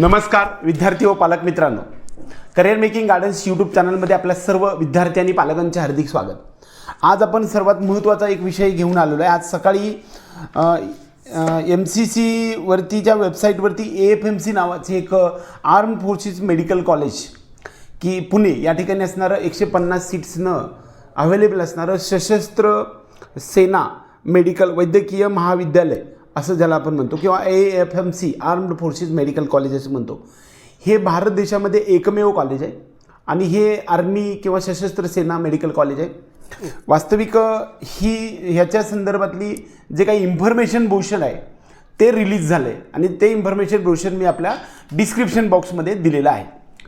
नमस्कार विद्यार्थी व पालक मित्रांनो. करिअर मेकिंग गार्डन्स यूट्यूब चॅनलमध्ये आपल्या सर्व विद्यार्थी आणि पालकांचे हार्दिक स्वागत. आज आपण सर्वात महत्त्वाचा एक विषय घेऊन आलेलो आहे. आज सकाळी एम सी सीवरतीच्या वेबसाईटवरती ए एफ एम सी नावाचे एक आर्म फोर्सेस मेडिकल कॉलेज की पुणे या ठिकाणी असणारं एकशे पन्नास सीट्सनं अवेलेबल असणारं सशस्त्र सेना मेडिकल वैद्यकीय महाविद्यालय. असं ज्याला आपण म्हणतो किंवा A F M C armed forces medical college असं म्हणतो. हे भारत देशामध्ये एकमेव कॉलेज आहे. आणि हे आर्मी किंवा सशस्त्र सेना मेडिकल कॉलेज आहे. वास्तविक ही ह्याच्या संदर्भातली जे काही इन्फॉर्मेशन ब्रोशर आहे ते रिलीज झालं आहे आणि ते इन्फॉर्मेशन ब्रोशर मी आपल्या डिस्क्रिप्शन बॉक्समध्ये दिलेलं आहे.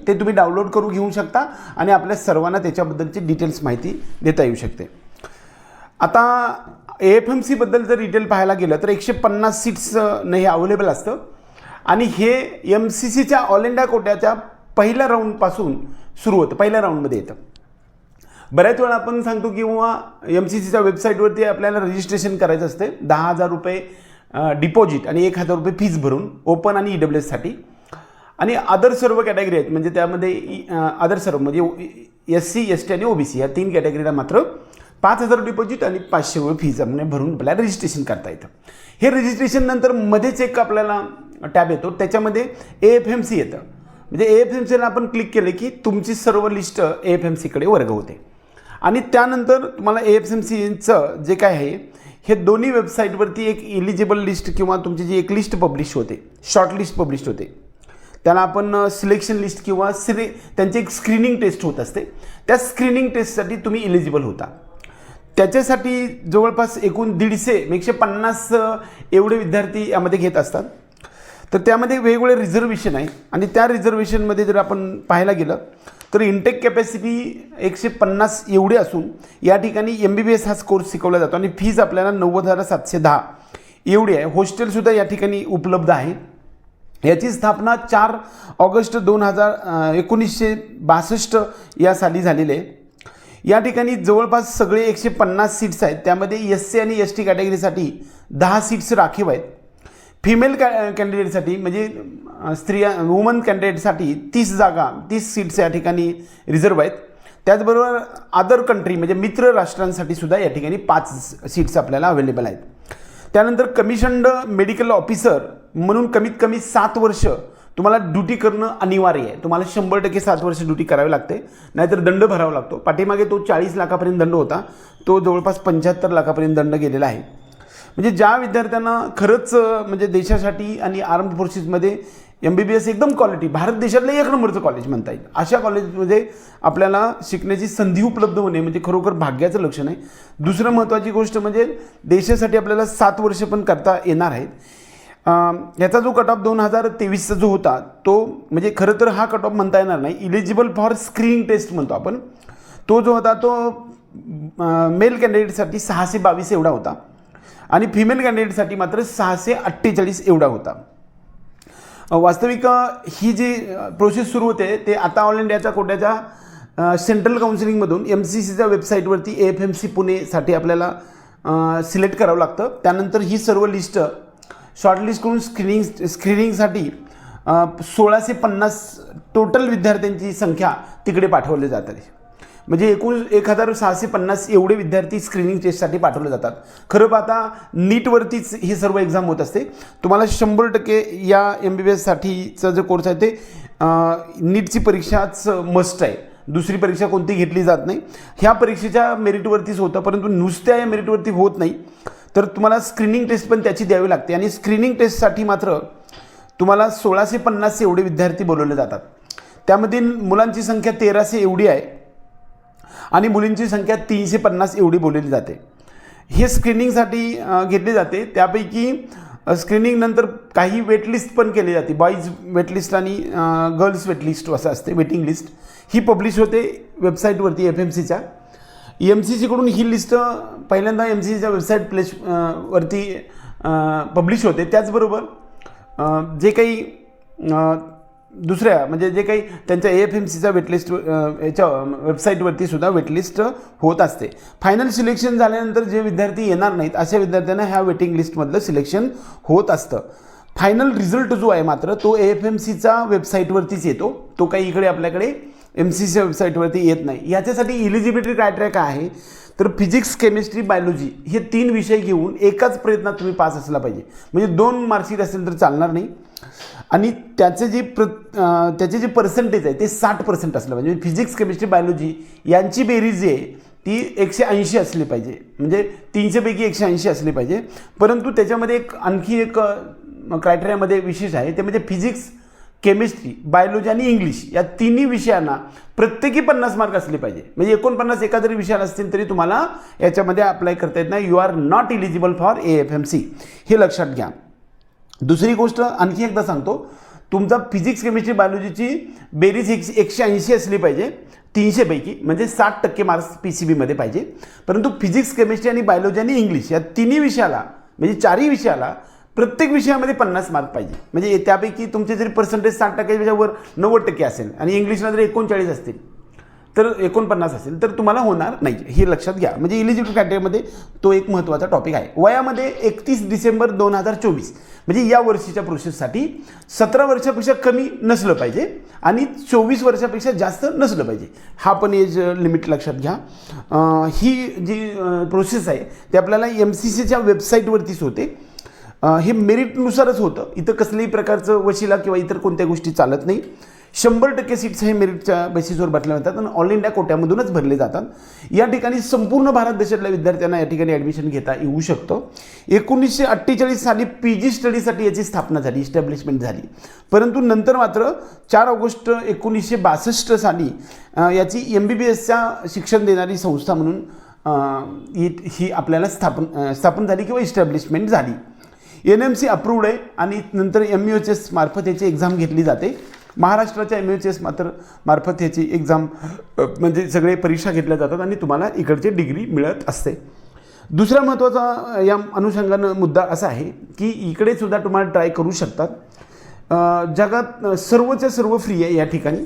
ते तुम्ही डाउनलोड करून घेऊ शकता आणि आपल्या सर्वांना त्याच्याबद्दलची डिटेल्स माहिती देता येऊ शकते. आता ए एफ एम सीबद्दल जर डिटेल पाहायला गेलं तर एकशे पन्नास सीट्सनं हे अवेलेबल असतं. आणि हे एम सी सीच्या ऑल इंडिया कोट्याच्या पहिल्या राऊंडपासून सुरू होतं पहिल्या राऊंडमध्ये येतं. बऱ्याच वेळा आपण सांगतो किंवा एम सी सीच्या वेबसाईटवरती आपल्याला रजिस्ट्रेशन करायचं असते. दहा हजार रुपये डिपॉझिट आणि एक हजार रुपये फीज भरून ओपन आणि ई डब्ल्यू एससाठी आणि अदर सर्व कॅटेगरी आहेत म्हणजे त्यामध्ये अदर सर्व म्हणजे एस सी एस टी आणि ओबीसी या तीन कॅटेगरीला मात्र पाच हजार डिपॉझिट आणि पाचशे रुपये फीज म्हणजे भरून आपल्याला रजिस्ट्रेशन करता येतं. हे रजिस्ट्रेशन नंतर मध्येच एक आपल्याला टॅब येतो. त्याच्यामध्ये ए एफ एम सी येतं. म्हणजे ए एफ एम सीला आपण क्लिक केलं की तुमची सर्व लिस्ट ए एफ एम सीकडे वर्ग होते. आणि त्यानंतर तुम्हाला ए एफ एम सीचं जे काय आहे हे दोन्ही वेबसाईटवरती एक इलिजिबल लिस्ट किंवा तुमची जी एक लिस्ट पब्लिश होते शॉर्ट लिस्ट पब्लिश होते. त्याला आपण सिलेक्शन लिस्ट किंवा सिले त्यांची एक स्क्रीनिंग टेस्ट होत असते. त्या स्क्रीनिंग टेस्टसाठी तुम्ही इलिजिबल होता. त्याच्यासाठी जवळपास एकूण दीडशे एकशे पन्नास एवढे विद्यार्थी यामध्ये घेत असतात. तर त्यामध्ये वेगवेगळे रिझर्वेशन आहे आणि त्या रिझर्वेशनमध्ये जर आपण पाहायला गेलं तर इंटेक कॅपॅसिटी एकशे पन्नास एवढी असून या ठिकाणी एम बी बी एस हाच कोर्स शिकवला जातो. आणि फीज आपल्याला नव्वद हजार सातशे दहा एवढी आहे. हॉस्टेलसुद्धा या ठिकाणी उपलब्ध आहे. याची स्थापना चार ऑगस्ट दोन हजार एकोणीसशे बासष्ट या साली झालेली आहे. या ठिकाणी जवळपास सगळे एकशे पन्नास सीट्स आहेत. त्यामध्ये एस सी आणि एस टी कॅटेगरीसाठी दहा सीट्स राखीव आहेत. फिमेल कॅ कॅन्डिडेटसाठी म्हणजे स्त्रिया वुमन कॅन्डिडेटसाठी तीस जागा तीस सीट्स या ठिकाणी रिझर्व आहेत. त्याचबरोबर अदर कंट्री म्हणजे मित्र राष्ट्रांसाठी सुद्धा या ठिकाणी पाच सीट्स आपल्याला अवेलेबल आहेत. त्यानंतर कमिशन्ड मेडिकल ऑफिसर म्हणून कमीत कमी सात वर्ष तुम्हाला ड्युटी करणं अनिवार्य आहे. तुम्हाला शंभर टक्के सात वर्ष ड्युटी करावी लागते. नाहीतर दंड भरावा लागतो. पाठीमागे तो चाळीस लाखापर्यंत दंड होता. तो जवळपास पंच्याहत्तर लाखापर्यंत दंड गेलेला आहे. म्हणजे ज्या विद्यार्थ्यांना खरंच म्हणजे देशासाठी आणि आर्म्ड फोर्सेसमध्ये एम बी बी एस एकदम क्वालिटी भारत देशातलं एक नंबरचं कॉलेज म्हणता येईल. अशा कॉलेजमध्ये आपल्याला शिकण्याची संधी उपलब्ध होणे म्हणजे खरोखर भाग्याचं लक्षण आहे. दुसरं महत्त्वाची गोष्ट म्हणजे देशासाठी आपल्याला सात वर्ष पण करता येणार आहेत. याचा जो कट ऑफ दोन हजार तेवीसचा जो होता तो म्हणजे खरं तर हा कट ऑफ म्हणता येणार नाही. इलिजिबल फॉर स्क्रीनिंग टेस्ट म्हणतो आपण. तो जो होता तो मेल कॅन्डिडेटसाठी सहाशे बावीस एवढा होता. आणि फिमेल कॅन्डिडेटसाठी मात्र सहाशे अठ्ठेचाळीस एवढा होता. वास्तविक ही जी प्रोसेस सुरू होते ते आता ऑल इंडियाच्या कोट्याच्या सेंट्रल काउन्सिलिंगमधून एम सी सीच्या वेबसाईटवरती ए एफ एम सी पुणेसाठी आपल्याला सिलेक्ट करावं लागतं. त्यानंतर ही सर्व लिस्ट शॉर्टलिस्ट करून स्क्रीनिंग स्क्रीनिंगसाठी सोळाशे पन्नास टोटल विद्यार्थ्यांची संख्या तिकडे पाठवली जाते म्हणजे एकूण एक हजार सहाशे पन्नास एवढे विद्यार्थी स्क्रीनिंग टेस्टसाठी पाठवले जातात. खरं पाहता नीटवरतीच ही सर्व एक्झाम होत असते. तुम्हाला शंभर टक्के या एम बी बी एससाठीचा जो कोर्स आहे ते नीटची परीक्षाच मस्ट आहे. दुसरी परीक्षा कोणती घेतली जात नाही. ह्या परीक्षेच्या मेरिटवरतीच होतं परंतु नुसत्या या मेरिटवरती होत नाही. तर तुम्हाला स्क्रीनिंग टेस्ट पण त्याची द्यावी लागते. आणि स्क्रीनिंग टेस्टसाठी मात्र तुम्हाला सोळाशे पन्नास एवढे विद्यार्थी बोलवले जातात. त्यामध्ये मुलांची संख्या तेराशे एवढी आहे आणि मुलींची संख्या तीनशे पन्नास एवढी बोलली जाते. हे स्क्रीनिंगसाठी घेतली जाते. त्यापैकी स्क्रीनिंग नंतर काही वेटलिस्ट पण केली जाते. बॉईज वेटलिस्ट आणि गर्ल्स वेटलिस्ट असं असते वेटिंग लिस्ट ही पब्लिश होते वेबसाईटवरती एफ एम सीच्या एम सी सीकडून ही लिस्ट पहिल्यांदा एम सी सीच्या वेबसाईट प्लेस वरती पब्लिश होते. त्याचबरोबर जे काही दुसऱ्या म्हणजे जे काही त्यांच्या ए एफ एम सीचा वेटलिस्ट याच्या वेबसाईटवरती सुद्धा वेटलिस्ट होत असते. फायनल सिलेक्शन झाल्यानंतर जे विद्यार्थी येणार नाहीत अशा विद्यार्थ्यांना ह्या वेटिंग लिस्टमधलं सिलेक्शन होत असतं. फायनल रिझल्ट जो आहे मात्र तो ए एफ एम सीचा वेबसाईटवरतीच येतो. तो काही इकडे आपल्याकडे एम सी सी वेबसाईटवरती येत नाही. याच्यासाठी इलिजिबिलिटी क्रायटेरिया काय आहे? तर फिजिक्स केमिस्ट्री बायोलॉजी हे तीन विषय घेऊन एकाच प्रयत्नात तुम्ही पास असला पाहिजे. म्हणजे दोन मार्कशीट असेल तर चालणार नाही. आणि त्याचे जे प्र त्याचे जे पर्सेंटेज आहे ते साठ पर्सेंट असलं पाहिजे. म्हणजे फिजिक्स केमिस्ट्री बायोलॉजी यांची बेरीज जी आहे ती एकशे ऐंशी असली पाहिजे. म्हणजे तीनशेपैकी एकशे ऐंशी असली पाहिजे. परंतु त्याच्यामध्ये एक आणखी एक क्रायटेरियामध्ये विशेष आहे. ते म्हणजे फिजिक्स केमिस्ट्री बायोलॉजी आणि इंग्लिश या तिन्ही विषयांना प्रत्येकी पन्नास मार्क असले पाहिजे. म्हणजे एकोणपन्नास एका जरी विषयाला असतील तरी तुम्हाला याच्यामध्ये अप्लाय करता येत नाही. You are not eligible for A F M C हे लक्षात घ्या. दुसरी गोष्ट आणखी एकदा सांगतो. तुमचा फिजिक्स केमिस्ट्री बायोलॉजीची बेरीज एकशे एकशे ऐंशी असली पाहिजे. तीनशेपैकी म्हणजे साठ टक्के मार्क्स पी सी बीमध्ये पाहिजे. परंतु फिजिक्स केमिस्ट्री आणि बायोलॉजी आणि इंग्लिश या तिन्ही विषयाला म्हणजे चारही विषयाला प्रत्येक विषयामध्ये पन्नास मार्क पाहिजे. म्हणजे त्यापैकी तुमचे जरी पर्सेंटेज साठ टक्क्याच्या वर नव्वद टक्के असेल आणि इंग्लिशला जर एकोणचाळीस असतील तर एकोणपन्नास असेल तर तुम्हाला होणार नाही हे लक्षात घ्या. म्हणजे इलिजिबल कॅटेगरीमध्ये तो एक महत्त्वाचा टॉपिक आहे. वयामध्ये एकतीस डिसेंबर दोन हजार चोवीस. म्हणजे या वर्षीच्या प्रोसेससाठी सतरा वर्षापेक्षा कमी नसलं पाहिजे आणि चोवीस वर्षापेक्षा जास्त नसलं पाहिजे. हा पण एज लिमिट लक्षात घ्या. ही जी प्रोसेस आहे ते आपल्याला एम सी सीच्या वेबसाईटवरतीच होते. हे मेरिटनुसारच होतं. इथं कसल्याही प्रकारचं वशिला किंवा इतर कोणत्या गोष्टी चालत नाही. शंभर टक्के सीट्स हे मेरिटच्या बेसिसवर भरल्या जातात आणि ऑल इंडिया कोट्यामधूनच भरले जातात. या ठिकाणी संपूर्ण भारत देशातल्या विद्यार्थ्यांना या ठिकाणी ॲडमिशन घेता येऊ शकतं. एकोणीसशे अठ्ठेचाळीस साली पी जी स्टडीसाठी याची स्थापना झाली इस्टॅब्लिशमेंट झाली. परंतु नंतर मात्र चार ऑगस्ट एकोणीसशे बासष्ट साली याची एम बी बी एसच्या शिक्षण देणारी संस्था म्हणून ही आपल्याला स्थापन स्थापन झाली किंवा इस्टॅब्लिशमेंट झाली. एन एम सी अप्रूव्ड आहे आणि नंतर एम यू एच एस मार्फत याची एक्झाम घेतली जाते. महाराष्ट्राच्या एम यू एच एस मात्र मार्फत याची एक्झाम म्हणजे सगळे परीक्षा घेतल्या जातात आणि तुम्हाला इकडची डिग्री मिळत असते. दुसरा महत्त्वाचा या अनुषंगानं मुद्दा असा आहे की इकडे सुद्धा तुम्हाला ट्राय करू शकतात. जगात सर्वच्या सर्व फ्री आहे या ठिकाणी.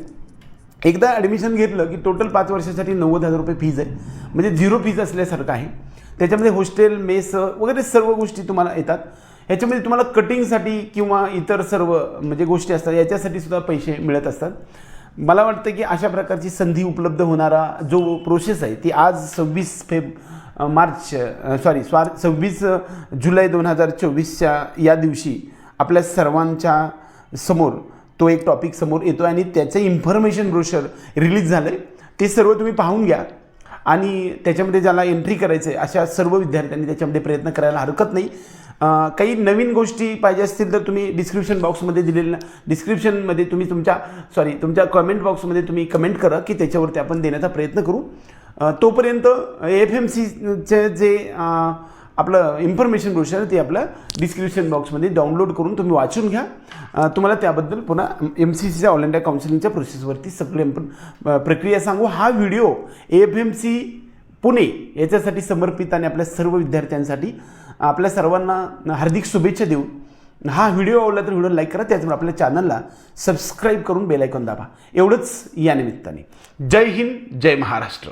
एकदा ॲडमिशन घेतलं की टोटल पाच वर्षासाठी नव्वद हजार रुपये फीज आहे. म्हणजे झिरो फीज असल्यासारखं आहे. त्याच्यामध्ये हॉस्टेल मेस वगैरे सर्व गोष्टी तुम्हाला येतात. ह्याच्यामध्ये तुम्हाला कटिंगसाठी किंवा इतर सर्व म्हणजे गोष्टी असतात याच्यासाठी सुद्धा पैसे मिळत असतात. मला वाटतं की अशा प्रकारची संधी उपलब्ध होणारा जो प्रोसेस आहे ती आज सव्वीस फेब मार्च सॉरी स्वार सव्वीस जुलै दोन हजार चोवीसच्या या दिवशी आपल्या सर्वांच्या समोर तो एक टॉपिक समोर येतो आणि त्याचं इन्फॉर्मेशन ब्रोशर रिलीज झालं आहे ते सर्व तुम्ही पाहून घ्या आणि त्याच्यामध्ये ज्याला एंट्री करायचं आहे अशा सर्व विद्यार्थ्यांनी त्याच्यामध्ये प्रयत्न करायला हरकत नाही. काही नवीन गोष्टी पाहिजे असतील तर तुम्ही डिस्क्रिप्शन बॉक्समध्ये दिलेल्या डिस्क्रिप्शनमध्ये तुम्ही तुमच्या सॉरी तुमच्या कमेंट बॉक्समध्ये तुम्ही कमेंट करा की त्याच्यावरती आपण देण्याचा प्रयत्न करू. तोपर्यंत एफ एम सीचे जे आपलं इन्फॉर्मेशन ब्रोशर ते आपलं डिस्क्रिप्शन बॉक्समध्ये डाउनलोड करून तुम्ही वाचून घ्या. तुम्हाला त्याबद्दल पुन्हा एम सी सीच्या ऑल इंडिया काउन्सिलिंगच्या प्रोसेसवरती सगळे प्रक्रिया सांगू. हा video F M C Pune याच्यासाठी समर्पित आणि आपल्या सर्व विद्यार्थ्यांसाठी आपल्या सर्वांना हार्दिक शुभेच्छा देऊन हा व्हिडिओ आवडला तर व्हिडिओ लाईक करा त्याचबरोबर आपल्या चॅनलला सबस्क्राईब करून बेलायकॉन दाबा. एवढंच या निमित्ताने. जय हिंद जय महाराष्ट्र.